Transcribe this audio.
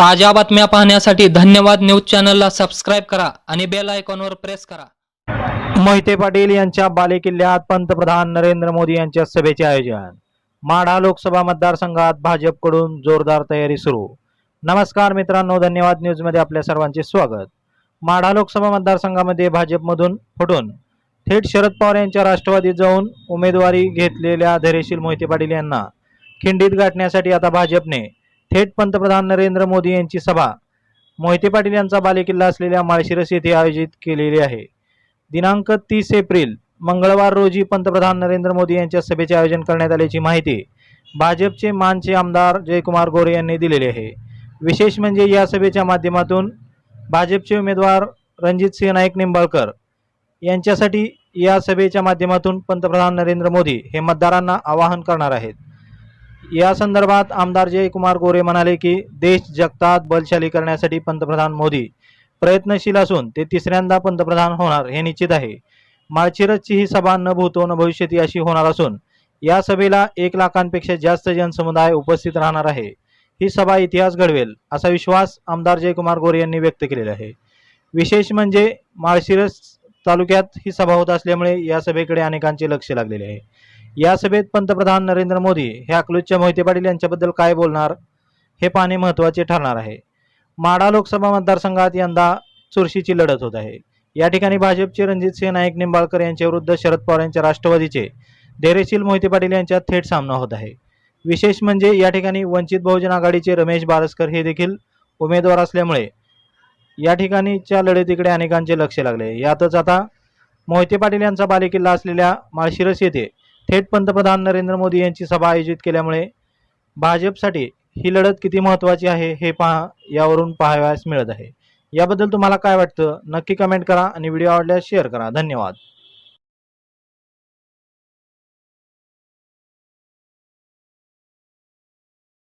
ताज्या बातम्या पाहण्यासाठी धन्यवाद न्यूज चॅनलला सबस्क्राईब करा आणि बेल आयकॉनवर प्रेस करा. मोहिते पाटील यांच्या बालेकिल्ल्यात पंतप्रधान नरेंद्र मोदी यांच्या सभेचे आयोजन. माढा लोकसभा मतदारसंघात भाजपकडून जोरदार तयारी सुरू. नमस्कार मित्रांनो धन्यवाद न्यूजमध्ये आपल्या सर्वांचे स्वागत. माढा लोकसभा मतदारसंघामध्ये भाजपमधून फुटून थेट शरद पवार यांच्या राष्ट्रवादीत जाऊन उमेदवारी घेतलेल्या धैर्यशील मोहिते पाटील यांना खिंडीत गाठण्यासाठी आता भाजपने थेट पंतप्रधान नरेंद्र मोदी यांची सभा. मोहिते पाटील यांचा बालेकिल्ला असलेल्या माळशिरस येथे आयोजित केलेली आहे. दिनांक तीस एप्रिल मंगळवार रोजी पंतप्रधान नरेंद्र मोदी यांच्या सभेचे आयोजन करण्यात आल्याची माहिती भाजपचे मानचे आमदार जयकुमार गोरे यांनी दिलेली आहे. विशेष म्हणजे या सभेच्या माध्यमातून भाजपचे उमेदवार रणजित सिंह नाईक निंबाळकर यांच्यासाठी या सभेच्या माध्यमातून पंतप्रधान नरेंद्र मोदी हे मतदारांना आवाहन करणार आहेत. या संदर्भात आमदार जयकुमार गोरे म्हणाले की देश जगतात बलशाली करण्यासाठी पंतप्रधान मोदी प्रयत्नशील असून ते तिसऱ्यांदा पंतप्रधान होणार हे निश्चित आहे. माळशिरसची ही सभा न भूतो न भविष्यती अशी होणार असून या सभेला एक लाखांपेक्षा जास्त जनसमुदाय उपस्थित राहणार आहे. ही सभा इतिहास घडवेल असा विश्वास आमदार जयकुमार गोरे यांनी व्यक्त केलेला आहे. विशेष म्हणजे माळशिरस तालुक्यात ही सभा होत असल्यामुळे या सभेकडे अनेकांचे लक्ष लागलेले आहे. या सभेत पंतप्रधान नरेंद्र मोदी हे अकलूजच्या मोहिते पाटील यांच्याबद्दल काय बोलणार हे पाहणे महत्त्वाचे ठरणार आहे. माडा लोकसभा मतदारसंघात यंदा चुरशीची लढत होत आहे. या ठिकाणी भाजपचे रणजितसिंह नाईक निंबाळकर यांच्याविरुद्ध शरद पवार यांच्या राष्ट्रवादीचे धैर्यशील मोहिते पाटील यांच्यात थेट सामना होत आहे. विशेष म्हणजे या ठिकाणी वंचित बहुजन आघाडीचे रमेश बारसकर हे देखील उमेदवार असल्यामुळे या ठिकाणीच्या लढतीकडे अनेकांचे लक्ष लागले. यातच आता मोहिते पाटील यांचा बालेकिल्ला असलेल्या माळशिरस येथे थेट पंतप्रधान नरेंद्र मोदी यांची सभा आयोजित केल्यामुळे भाजपसाठी ही लढत किती महत्त्वाची आहे हे पहा यावरून पाहावयास मिळत आहे. याबद्दल तुम्हाला काय वाटतं? नक्की कमेंट करा आणि व्हिडिओ आवडल्यास शेअर करा. धन्यवाद.